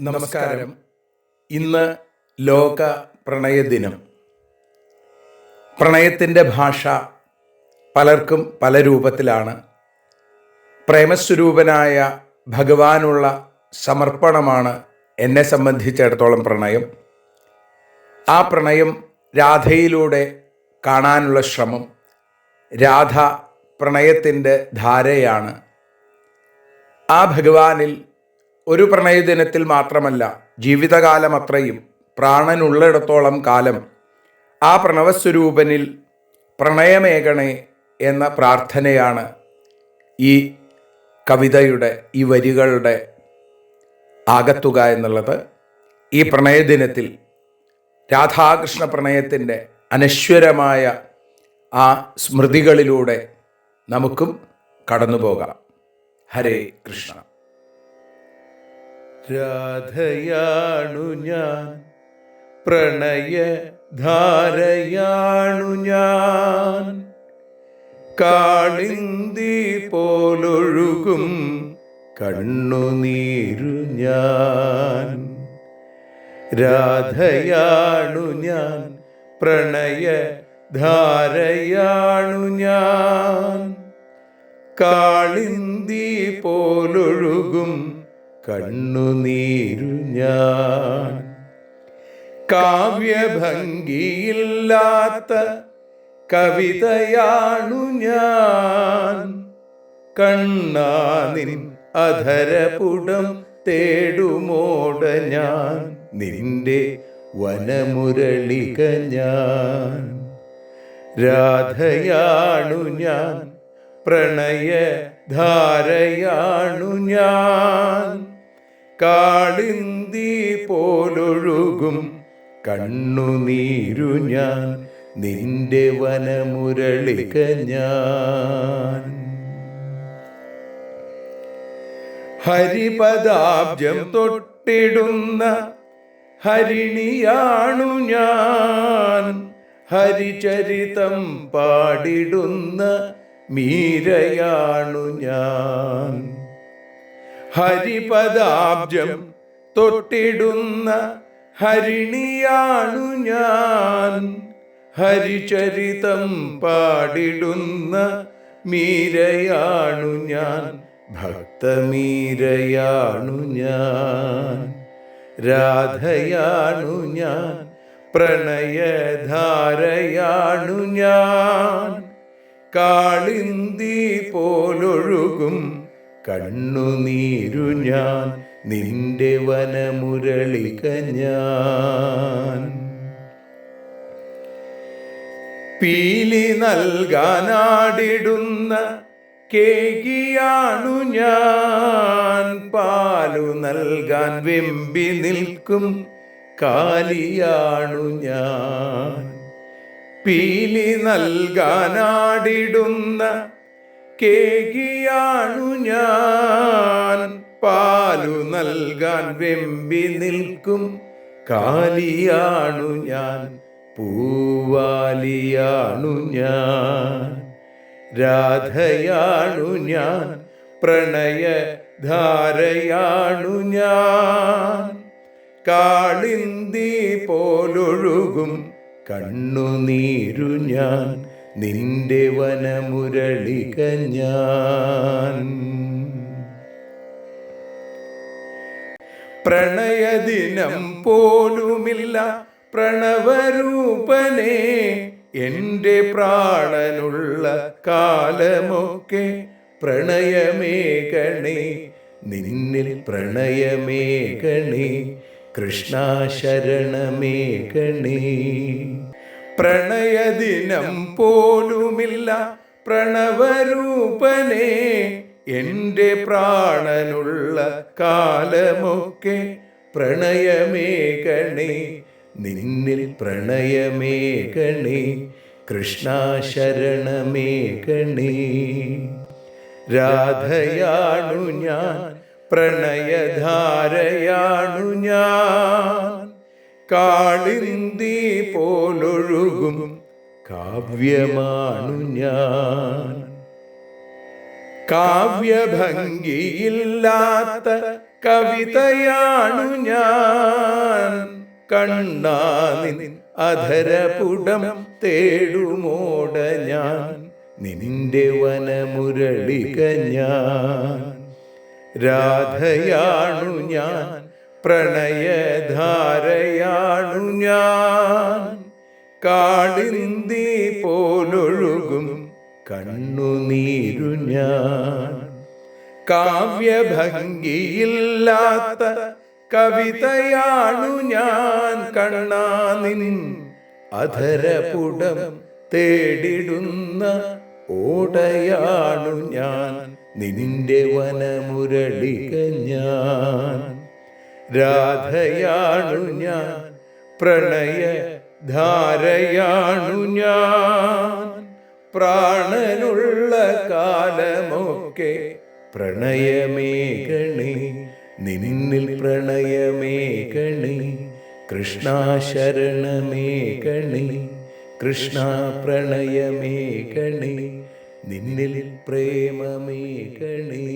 നമസ്കാരം. ഇന്ന് ലോക പ്രണയദിനം പ്രണയത്തിന്റെ ഭാഷ പലർക്കും പല രൂപത്തിലാണ്. പ്രേമസ്വരൂപനായ ഭഗവാനുള്ള സമർപ്പണമാണ് എന്നെ സംബന്ധിച്ചിടത്തോളം പ്രണയം. ആ പ്രണയം രാധയിലൂടെ കാണാനുള്ള ശ്രമം രാധ പ്രണയത്തിന്റെ ധാരയാണ്. ആ ഭഗവാനിൽ ഒരു പ്രണയദിനത്തിൽ മാത്രമല്ല ജീവിതകാലം അത്രയും പ്രാണനുള്ളിടത്തോളം കാലം ആ പ്രണവസ്വരൂപനിൽ പ്രണയമേകണേ എന്ന പ്രാർത്ഥനയാണ് ഈ കവിതയുടെ ഈ വരികളുടെ ആകത്തുക എന്നുള്ളത്. ഈ പ്രണയദിനത്തിൽ രാധാകൃഷ്ണ പ്രണയത്തിന്റെ അനശ്വരമായ ആ സ്മൃതികളിലൂടെ നമുക്കും കടന്നുപോകാം. ഹരേ കൃഷ്ണ. രാധയാണു ഞാൻ പ്രണയ ധാരയാണു ഞാൻ. കാളിന്തി പോലൊഴുകും കണ്ണുനീരു ഞാൻ. രാധയാണു ഞാൻ പ്രണയ ധാരയാണു ഞാൻ. കാളിന്തി പോലൊഴുകും കണ്ണുനീരു ഞാൻ കാവ്യഭംഗിയില്ലാത്ത കവിതയാണു ഞാൻ. കണ്ണാനിൻ അധരപുടം തേടുമോട ഞാൻ. നിന്റെ വനമുരളിക ഞാൻ. രാധയാണു ഞാൻ. പ്രണയ ധാരയാണു ഞാൻ. കാളിന്തി പോലൊഴുകും. കണ്ണുനീരു ഞാൻ നിന്റെ വനമുരളിക ഞാൻ. ഹരിപദാബ്ജം തൊട്ടിടുന്ന ഹരിണിയാണു ഞാൻ. ഹരിചരിതം പാടിടുന്ന മീരയാണു ഞാൻ. ഹരിപദാബ്ജം തൊട്ടിടുന്ന ഹരിണിയാണു ഞാൻ. ഹരിചരിതം പാടിടുന്ന മീരയാണു ഞാൻ. ഭക്തമീരയാണു ഞാൻ. രാധയാണു ഞാൻ. പ്രണയധാരയാണു ഞാൻ. കാളിന്തി പോലൊഴുകും കണ്ണുനീരു ഞാൻ നിന്റെ വനമുരളിക ഞാൻ പീലി നൽകാനാടിടുന്ന കേകിയാണു ഞാൻ. പാലു നൽകാൻ വെമ്പി നിൽക്കും കാലിയാണു ഞാൻ. പീലി നൽകാനാടിടുന്ന കേകിയാണു ഞാൻ. പാലു നൽകാൻ വെമ്പി നിൽക്കും. കാലിയാണു ഞാൻ. പൂവാലിയാണു ഞാൻ. രാധയാണു ഞാൻ. പ്രണയ ധാരയാണു ഞാൻ. കാളിന്തി പോലൊഴുകും. കണ്ണുനീരു ഞാൻ. നിന്റെ വനമുരളിക ഞാൻ പ്രണയദിനം പോലുമില്ല പ്രണവരൂപനെ എന്റെ പ്രാണനുള്ള കാലമൊക്കെ പ്രണയമേകണേ നിന്നിൽ പ്രണയമേകണേ കൃഷ്ണ ശരണമേകണേ പ്രണയദിനം പോലുമില്ല. പ്രണവരൂപനെ എന്റെ പ്രാണനുള്ള കാലമൊക്കെ പ്രണയമേകണേ നിന്നിൽ പ്രണയമേകണേ കൃഷ്ണ ശരണമേകണേ രാധയാണു ഞാൻ പ്രണയധാരയാണു ഞാൻ. കാളിന്തി പോലൊഴുകും കാവ്യമാണു ഞാൻ. കാവ്യഭംഗിയില്ലാത്ത കവിതയാണു ഞാൻ. കണ്ണാനിൻ അധരപുടം തേടുമോട ഞാൻ. നിന്റെ വനമുരളിക ഞാൻ. രാധയാണു ഞാൻ. പ്രണയധാരയാണു ഞാൻ. കാളിന്തി പോലൊഴുകും കണ്ണുനീരു ഞാൻ. കാവ്യഭംഗിയില്ലാത്ത കവിതയാണു ഞാൻ. കണ്ണാനിൻ അധരപുടം തേടിടുന്ന ഓടയാണു ഞാൻ. നിന്റെ വനമുരളിക ഞാൻ. രാധയാണു ഞാൻ പ്രണയ ധാരയാണു ഞാൻ. പ്രാണനുള്ള കാലമൊക്കെ പ്രണയമേകണി നിന്നിൽ പ്രണയമേകണി കൃഷ്ണ ശരണമേകണി കൃഷ്ണ പ്രണയമേകണി നിന്നിൽ പ്രേമമേകണേ